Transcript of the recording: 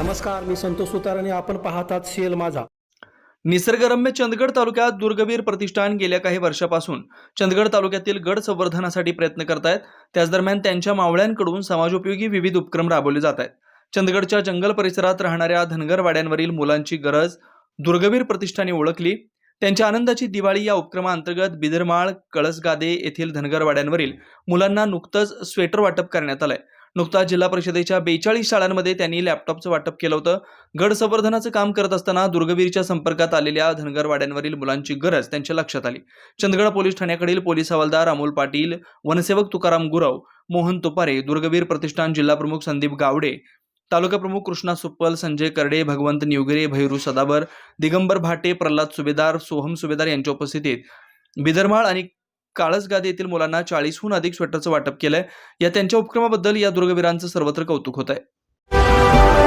नमस्कार मी संतोष सुतार आणि आपण पाहतात सेल माझा. निसर्गरम्य चंदगड तालुक्यात दुर्गवीर प्रतिष्ठान गेल्या काही वर्षापासून चंदगड तालुक्यातील गड संवर्धनासाठी प्रयत्न करतायत. त्याच दरम्यान त्यांच्या मावळ्यांकडून समाजोपयोगी विविध उपक्रम राबवले जात आहेत चंदगडच्या जंगल परिसरात राहणाऱ्या धनगरवाड्यांवरील मुलांची गरज दुर्गवीर प्रतिष्ठाने ओळखली. त्यांच्या आनंदाची दिवाळी या उपक्रमाअंतर्गत बिदरमाळ कळसगादे येथील धनगरवाड्यांवरील मुलांना नुकतंच स्वेटर वाटप करण्यात आलंय. नुकताच जिल्हा परिषदेच्या बेचाळीस शाळांमध्ये त्यांनी लॅपटॉपचं वाटप केलं होतं. गड संवर्धनाचं काम करत असताना दुर्गवीरच्या संपर्कात आलेल्या धनगरवाड्यांवरील मुलांची गरज त्यांच्या लक्षात आली. चंदगड पोलीस ठाण्याकडील पोलीस हवालदार अमोल पाटील वनसेवक तुकाराम गुरव मोहन तुपारे दुर्गवीर प्रतिष्ठान जिल्हा प्रमुख संदीप गावडे तालुका प्रमुख कृष्णा सुप्पल संजय करडे भगवंत निवगिरे भैरू सदाबर दिगंबर भाटे प्रल्हाद सुभेदार सोहम सुभेदार यांच्या उपस्थितीत बिदरमाळ आणि काळसगादे येथील मुलांना चाळीसहून अधिक स्वेटरचं वाटप केलंय. या त्यांच्या उपक्रमाबद्दल या दुर्गवीरांचं सर्वत्र कौतुक होत आहे